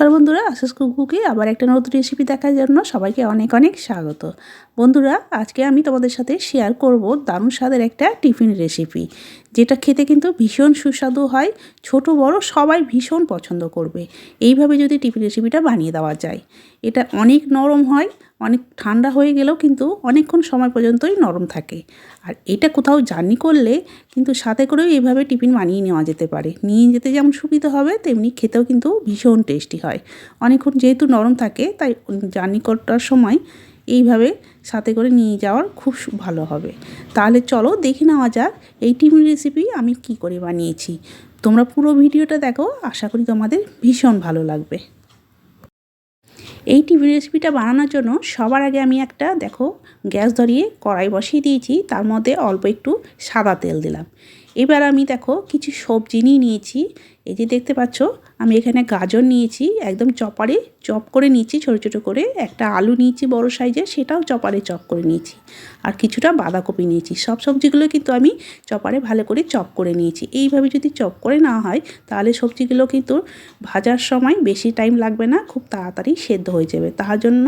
নমস্কার বন্ধুরা, আশিস কুকুকে আবার একটা নতুন রেসিপি দেখার জন্য সবাইকে অনেক অনেক স্বাগত। বন্ধুরা, আজকে আমি তোমাদের সাথে শেয়ার করব দারুণ স্বাদের একটা টিফিন রেসিপি যেটা খেতে কিন্তু ভীষণ সুস্বাদু হয়, ছোট বড় সবাই ভীষণ পছন্দ করবে। এইভাবে যদি টিফিন রেসিপিটা বানিয়ে দেওয়া যায়, এটা অনেক নরম হয় অনেক ঠান্ডা হয়ে গেলেও কিন্তু অনেকক্ষণ সময় পর্যন্তই নরম থাকে। আর এটা কোথাও জার্নি করলে কিন্তু সাথে করেও এইভাবে টিফিন বানিয়ে নেওয়া যেতে পারে। নিয়ে যেতে যেমন সুবিধা হবে, তেমনি খেতেও কিন্তু ভীষণ টেস্টি হয়। অনেকক্ষণ যেহেতু নরম থাকে, তাই জার্নি করার সময় এইভাবে সাথে করে নিয়ে যাওয়ার খুব ভালো হবে। তাহলে চলো দেখে নেওয়া যাক এই টিফিন রেসিপি আমি কি করে বানিয়েছি। তোমরা পুরো ভিডিওটা দেখো, আশা করি তোমাদের ভীষণ ভালো লাগবে। এই টিভি রেসিপিটা বানানোর জন্য সবার আগে আমি একটা, দেখো, গ্যাস ধরিয়ে কড়াই বসিয়ে দিয়েছি, তার মধ্যে অল্প একটু সাদা তেল দিলাম। এবার আমি, দেখো, কিছু সবজি নিয়ে নিয়েছি। এই যে দেখতে পাচ্ছ, আমি এখানে গাজর নিয়েছি, একদম চপারে চপ করে নিয়েছি, ছোটো ছোটো করে। একটা আলু নিয়েছি বড় সাইজে সেটাও চপারে চপ করে নিয়েছি। আর কিছুটা বাঁধাকপি নিয়েছি। সব সবজিগুলো কিন্তু আমি চপারে ভালো করে চপ করে নিয়েছি। এইভাবে যদি চপ করে না হয়, তাহলে সবজিগুলো কিন্তু ভাজার সময় বেশি টাইম লাগবে না, খুব তাড়াতাড়ি সেদ্ধ হয়ে যাবে। তার জন্য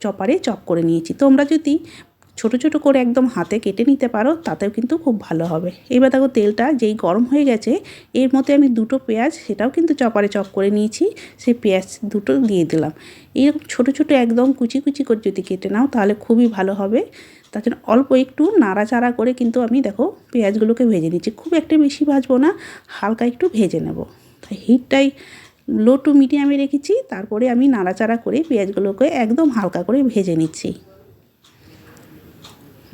চপারে চপ করে নিয়েছি। তোমরা যদি ছোট ছোট করে একদম হাতে কেটে নিতে পারো, তাতেও কিন্তু খুব ভালো হবে। এবার দেখো তেলটা যেই গরম হয়ে গেছে, এর মধ্যে আমি দুটো পেঁয়াজ, সেটাও কিন্তু চপারে চপ করে নিয়েছি, সেই পেঁয়াজ দুটো দিয়ে দিলাম। এইরকম ছোটো ছোটো একদম কুচি কুচি করে যদি কেটে নাও, তাহলে খুবই ভালো হবে। তার জন্য অল্প একটু নাড়াচাড়া করে কিন্তু আমি দেখো পেঁয়াজগুলোকে ভেজে নিচ্ছি। খুব একটা বেশি ভাজবো না, হালকা একটু ভেজে নেব। তাই হিটটাই লো টু মিডিয়ামে রেখেছি, তারপরে আমি নাড়াচাড়া করে পেঁয়াজগুলোকে একদম হালকা করে ভেজে নিচ্ছি।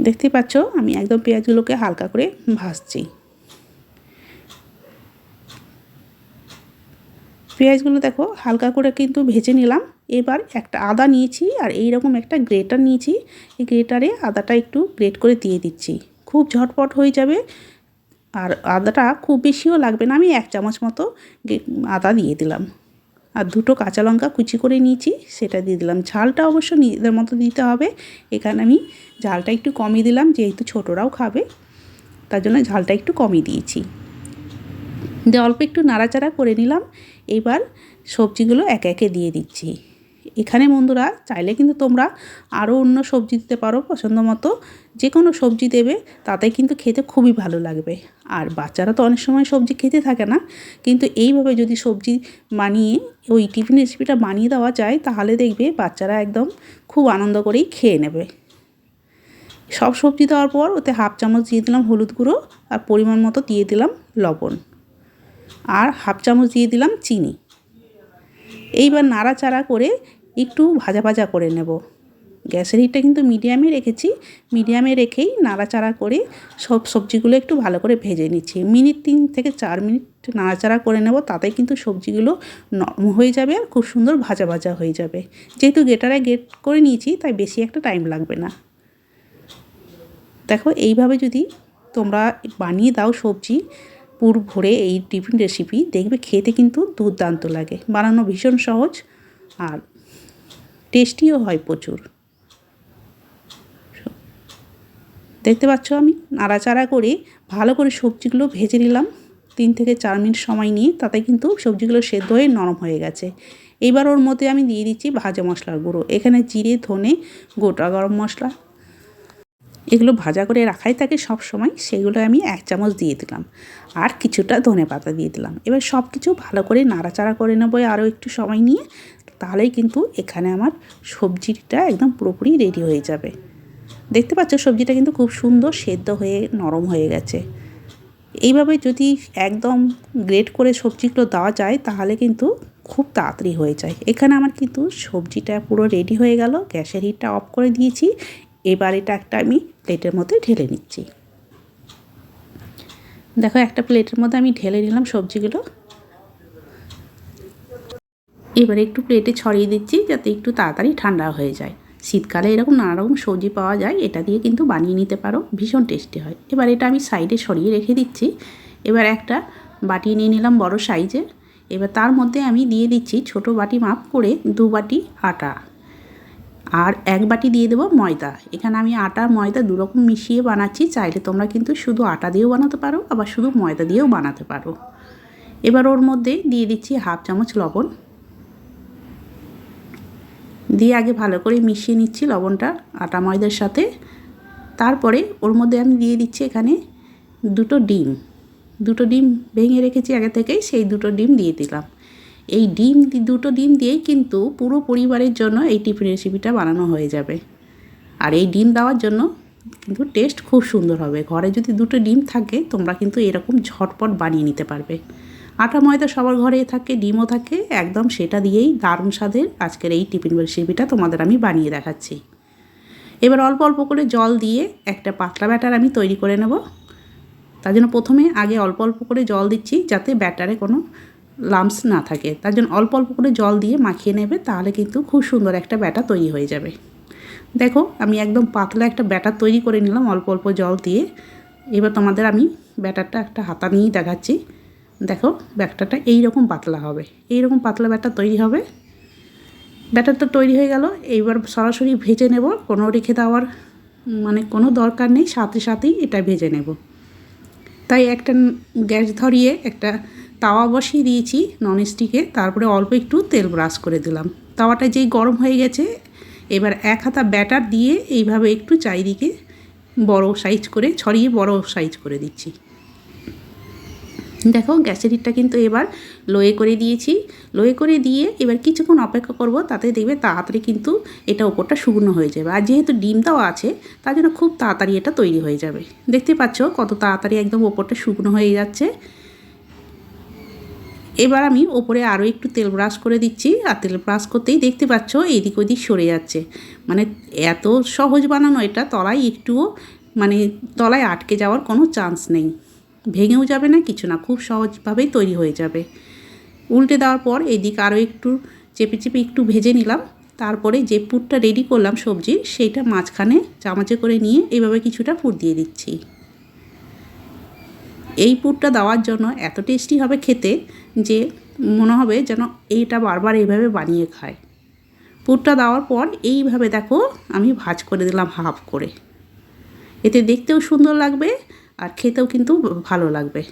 দেখতে পাচ্ছ, আমি একদম পেঁয়াজগুলোকে হালকা করে ভাজছি। পেঁয়াজগুলো দেখো, হালকা করে কিন্তু ভেজে নিলাম। এবার একটা আদা নিয়েছি আর এই রকম একটা গ্রেটার নিয়েছি। এই গ্রেটারে আদাটা একটু গ্রেট করে দিয়ে দিচ্ছি। খুব ঝটপট হয়ে যাবে আর আদাটা খুব বেশিও লাগবে না, আমি এক চামচ মতো আদা দিয়ে দিলাম। আর দুটো কাঁচা লঙ্কা কুচি করে নিয়েছি, সেটা দিয়ে দিলাম। ঝালটা অবশ্য নিজেদের মতো দিতে হবে। এখানে আমি ঝালটা একটু কমই দিলাম, যেহেতু ছোটরাও খাবে, তার জন্য ঝালটা একটু কমই দিয়েছি। দিয়ে অল্প একটু নাড়াচাড়া করে নিলাম। এবার সবজিগুলো একে একে দিয়ে দিচ্ছি। এখানে বন্ধুরা চাইলে কিন্তু তোমরা আরও অন্য সবজি দিতে পারো পছন্দ মতো। যে কোনো সবজি দেবে, তাতে কিন্তু খেতে খুবই ভালো লাগবে। আর বাচ্চারা তো অনেক সময় সবজি খেতে থাকে না, কিন্তু এইভাবে যদি সবজি বানিয়ে, ওই টিফিন রেসিপিটা বানিয়ে দেওয়া যায়, তাহলে দেখবে বাচ্চারা একদম খুব আনন্দ করেই খেয়ে নেবে। সব সবজি দেওয়ার পর ওতে হাফ চামচ দিয়ে দিলাম হলুদ গুঁড়ো আর পরিমাণ মতো দিয়ে দিলাম লবণ। আর হাফ চামচ দিয়ে দিলাম চিনি। এইবার নাড়াচাড়া করে একটু ভাজা ভাজা করে নেব। গ্যাসের হিটটা কিন্তু মিডিয়ামে রেখেছি। মিডিয়ামে রেখেই নাড়াচাড়া করে সব সবজিগুলো একটু ভালো করে ভেজে নিচ্ছি। মিনিট তিন থেকে চার মিনিট নাড়াচাড়া করে নেব, তাতে কিন্তু সবজিগুলো নরম হয়ে যাবে আর খুব সুন্দর ভাজা ভাজা হয়ে যাবে। যেহেতু গেটারে গেট করে নিয়েছি, তাই বেশি একটা টাইম লাগবে না। দেখো, এইভাবে যদি তোমরা বানিয়ে দাও সবজি, পুর ভরে এই টিফিন রেসিপি, দেখবে খেতে কিন্তু দুর্দান্ত লাগে। বানানো ভীষণ সহজ আর টেস্টিও হয় প্রচুর। দেখতে পাচ্ছ আমি? নাড়াচাড়া করে ভালো করে সবজিগুলো ভেজে নিলাম। তিন থেকে চার মিনিট সময় নিয়ে তাতে কিন্তু সবজিগুলো সেদ্ধ হয়ে নরম হয়ে গেছে। এবার ওর মধ্যে আমি দিয়ে দিচ্ছি ভাজা মশলার গুঁড়ো। এখানে জিরে, ধনে গোটা গরম মশলা। এগুলো ভাজা করে রাখাই থাকে সব সময় সেগুলো আমি এক চামচ দিয়ে দিলাম। আর কিছুটা ধনে পাতা দিয়ে দিলাম। এবার সব কিছু ভালো করে নাড়াচাড়া করে নেব। আরও একটু সময় নিয়ে তাহলেই কিন্তু এখানে আমার সবজিটা একদম পুরোপুরি রেডি হয়ে যাবে। দেখতে পাচ্ছ সবজিটা কিন্তু খুব সুন্দর সেদ্ধ হয়ে, নরম হয়ে গেছে। এইভাবে যদি একদম গ্রেট করে সবজিগুলো দেওয়া যায়, তাহলে কিন্তু খুব তাড়াতাড়ি হয়ে যায়। এখানে আমার কিন্তু সবজিটা পুরো রেডি হয়ে গেল, গ্যাসের হিটটা অফ করে দিয়েছি। এবার এটা একটা আমি প্লেটের মধ্যে ঢেলে নিচ্ছি। দেখো একটা প্লেটের মধ্যে আমি ঢেলে নিলাম সবজিগুলো। এবারে একটু প্লেটে ছড়িয়ে দিচ্ছি যাতে একটু তাড়াতাড়ি ঠান্ডা হয়ে যায়। শীতকালে এরকম নানা রকম সবজি পাওয়া যায়, এটা দিয়ে কিন্তু বানিয়ে নিতে পারো, ভীষণ টেস্টি হয়। এবার এটা আমি সাইডে সরিয়ে রেখে দিচ্ছি। এবার একটা বাটি নিয়ে নিলাম বড় সাইজের এবার তার মধ্যে আমি দিয়ে দিচ্ছি ছোট বাটি মাপ করে দু বাটি আটা। আর এক বাটি দিয়ে দেবো ময়দা। এখানে আমি আটা, ময়দা দুরকম মিশিয়ে বানাচ্ছি। চাইলে তোমরা কিন্তু শুধু আটা দিয়েও বানাতে পারো, আবার শুধু ময়দা দিয়েও বানাতে পারো। এবার ওর মধ্যে দিয়ে দিচ্ছি হাফ চামচ লবণ। দিয়ে আগে ভালো করে মিশিয়ে নিচ্ছি লবণটা, আটা ময়দার সাথে। তারপরে ওর মধ্যে আমি দিয়ে দিচ্ছি এখানে দুটো ডিম। দুটো ডিম ভেঙে রেখেছি আগে থেকেই, সেই দুটো ডিম দিয়ে দিলাম। এই ডিম, দুটো ডিম দিয়েই কিন্তু পুরো পরিবারের জন্য এই টিফিন রেসিপিটা বানানো হয়ে যাবে। আর এই ডিম দেওয়ার জন্য কিন্তু টেস্ট খুব সুন্দর হবে। ঘরে যদি দুটো ডিম থাকে, তোমরা কিন্তু এরকম ঝটপট বানিয়ে নিতে পারবে। আটা ময়দা সবার ঘরে থাকে, ডিমও থাকে, একদম সেটা দিয়েই দারুণ স্বাদের আজকের এই টিফিন রেসিপিটা তোমাদের আমি বানিয়ে দেখাচ্ছি। এবার অল্প অল্প করে জল দিয়ে একটা পাতলা ব্যাটার আমি তৈরি করে নেব। তার জন্য প্রথমে আগে অল্প অল্প করে জল দিচ্ছি যাতে ব্যাটারে কোনো লাম্পস না থাকে। তার জন্য অল্প অল্প করে জল দিয়ে মাখিয়ে নেবে, তাহলে কিন্তু খুব সুন্দর একটা ব্যাটার তৈরি হয়ে যাবে। দেখো, আমি একদম পাতলা একটা ব্যাটার তৈরি করে নিলাম অল্প অল্প জল দিয়ে। এবার তোমাদের আমি ব্যাটারটা একটা হাতা নিয়েই দেখাচ্ছি। দেখো ব্যাটারটা এইরকম পাতলা হবে। এইরকম পাতলা ব্যাটা তৈরি হবে। ব্যাটার তো তৈরি হয়ে গেল। এইবার সরাসরি ভেজে নেব। কোনো রেখে দেওয়ার মানে কোনো দরকার নেই। সাথে সাথেই এটা ভেজে নেব। তাই একটা গ্যাস ধরিয়ে একটা তাওয়া বসিয়ে দিয়েছি ননস্টিকে তারপরে অল্প একটু তেল ব্রাশ করে দিলাম। তাওয়াটা যেই গরম হয়ে গেছে, এবার এক হাতা ব্যাটার দিয়ে এইভাবে একটু চারিদিকে বড় সাইজ করে, ছড়িয়ে বড় সাইজ করে দিচ্ছি। দেখো, গ্যাসের হিটটা কিন্তু এবার লোয়ে করে দিয়েছি। লোয়ে করে দিয়ে এবার কিছুক্ষণ অপেক্ষা করব, তাতে দেখবে তাড়াতাড়ি কিন্তু এটা ওপরটা শুকনো হয়ে যাবে। আর যেহেতু ডিমটাও আছে, তার জন্য খুব তাড়াতাড়ি এটা তৈরি হয়ে যাবে। দেখতে পাচ্ছ কত তাড়াতাড়ি একদম ওপরটা শুকনো হয়ে যাচ্ছে। এবার আমি ওপরে আরও একটু তেল ব্রাশ করে দিচ্ছি। আর তেল ব্রাশ করতেই দেখতে পাচ্ছ এদিক ওদিক সরে যাচ্ছে। মানে এত সহজ বানানো এটা, তলায় একটুও মানে তলায় আটকে যাওয়ার কোনো চান্স নেই। ভেঙেও যাবে না, কিছু না, খুব সহজভাবেই তৈরি হয়ে যাবে। উল্টে দেওয়ার পর এদিক আরও একটু চেপে চেপে একটু ভেজে নিলাম। তারপরে যে পুরটা রেডি করলাম সবজির, সেইটা মাঝখানে চামচে করে নিয়ে এইভাবে কিছুটা পুর দিয়ে দিচ্ছি। এই পুরটা দেওয়ার জন্য এত টেস্টি হবে খেতে যে মনে হবে যেন এইটা বারবার এইভাবে বানিয়ে খায়। পুরটা দেওয়ার পর এইভাবে দেখো আমি ভাজ করে দিলাম হাফ করে। এতে দেখতেও সুন্দর লাগবে আর খেতেও কিন্তু ভালো লাগবে।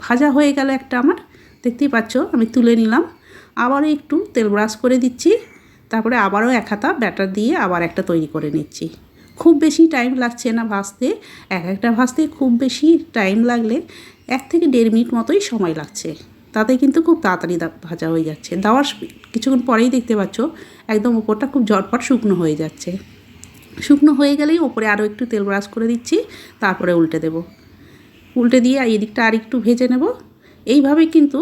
ভাজা হয়ে গেল একটা আমার। দেখতেই পাচ্ছ, আমি তুলে নিলাম। আবারও একটু তেল ব্রাশ করে দিচ্ছি। তারপরে আবারও এক হাতা ব্যাটার দিয়ে আবার একটা তৈরি করে নিচ্ছি। খুব বেশি টাইম লাগছে না ভাজতে। এক একটা ভাজতে খুব বেশি টাইম লাগলে এক থেকে দেড় মিনিট মতোই সময় লাগছে। তাতে কিন্তু খুব তাড়াতাড়ি ভাজা হয়ে যাচ্ছে। দেওয়ার কিছুক্ষণ পরেই দেখতে পাচ্ছ, একদম ওপরটা খুব ঝটপট শুকনো হয়ে যাচ্ছে। শুকনো হয়ে গেলেই ওপরে আরও একটু তেল ব্রাশ করে দিচ্ছি। তারপরে উল্টে দেব। উল্টে দিয়ে এই দিকটা আর একটু ভেজে নেব। এইভাবে কিন্তু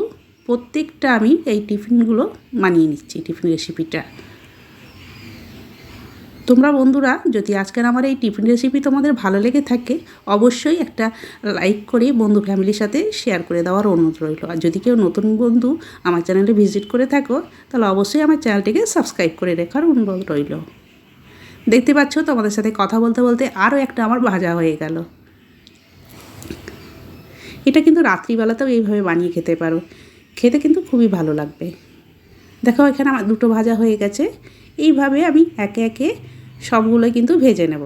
প্রত্যেকটা আমি এই টিফিনগুলো মানিয়ে নিচ্ছি, টিফিন রেসিপিটা তোমরা বন্ধুরা, যদি আজকের আমার এই টিফিন রেসিপি তোমাদের ভালো লেগে থাকে, অবশ্যই একটা লাইক করে বন্ধু ফ্যামিলির সাথে শেয়ার করে দেওয়ার অনুরোধ রইল। আর যদি কেউ নতুন বন্ধু আমার চ্যানেলে ভিজিট করে থাকো, তাহলে অবশ্যই আমার চ্যানেলটিকে সাবস্ক্রাইব করে রেখার অনুরোধ রইল। দেখতে পাচ্ছ, তোমাদের সাথে কথা বলতে বলতে আরও একটা আমার ভাজা হয়ে গেল। এটা কিন্তু রাত্রিবেলাতেও এইভাবে বানিয়ে খেতে পারো। খেতে কিন্তু খুবই ভালো লাগবে। দেখো, এখানে আমার দুটো ভাজা হয়ে গেছে। এইভাবে আমি একে একে সবগুলো কিন্তু ভেজে নেব।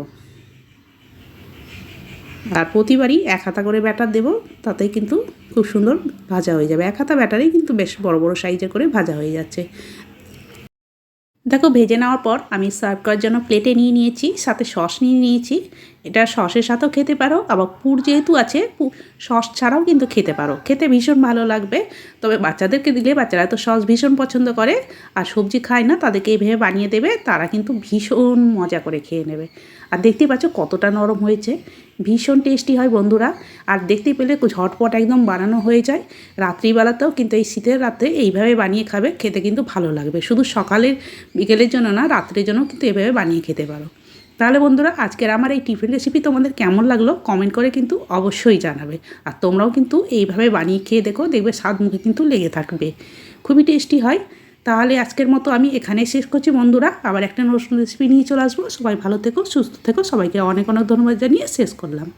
আর প্রতিবারই এক হাতা করে ব্যাটার দেবো, তাতেই কিন্তু খুব সুন্দর ভাজা হয়ে যাবে। এক হাতা ব্যাটারেই কিন্তু বেশ বড় বড় সাইজে করে ভাজা হয়ে যাচ্ছে। দেখো, ভেজে নেওয়ার পর আমি সার্ভ করার জন্য প্লেটে নিয়ে নিয়েছি, সাথে সস নিয়ে নিয়েছি। এটা সসের সাথেও খেতে পারো, আবার পুর যেহেতু আছে সস ছাড়াও কিন্তু খেতে পারো। খেতে ভীষণ ভালো লাগবে। তবে বাচ্চাদেরকে দিলে বাচ্চারা তো সস ভীষণ পছন্দ করে, আর সবজি খায় না, তাদেরকে এইভাবে বানিয়ে দেবে, তারা কিন্তু ভীষণ মজা করে খেয়ে নেবে। আর দেখতে পাচ্ছ কতটা নরম হয়েছে, ভীষণ টেস্টি হয় বন্ধুরা। আর দেখতে পেলে ঝটপট একদম বানানো হয়ে যায়। রাত্রিবেলাতেও কিন্তু এই শীতের রাত্রে এইভাবে বানিয়ে খাবে, খেতে কিন্তু ভালো লাগবে। শুধু সকালের বিকেলের জন্য না, রাত্রের জন্য কিন্তু এভাবে বানিয়ে খেতে পারো। তাহলে বন্ধুরা, আজকের আমার এই টিফিন রেসিপি তোমাদের কেমন লাগল কমেন্ট করে কিন্তু অবশ্যই জানাবে। আর তোমরাও কিন্তু এইভাবে বানিয়ে খেয়ে দেখো, দেখবে স্বাদ মুখে কিন্তু লেগে থাকবে। খুবই টেস্টি হয়। তাহলে আজকের মতো আমি এখানে শেষ করছি বন্ধুরা। আবার একটা নতুন রেসিপি নিয়ে চলে আসব। সবাই ভালো থেকো, সুস্থ থেকো। সবাইকে অনেক অনেক ধন্যবাদ জানিয়ে শেষ করলাম।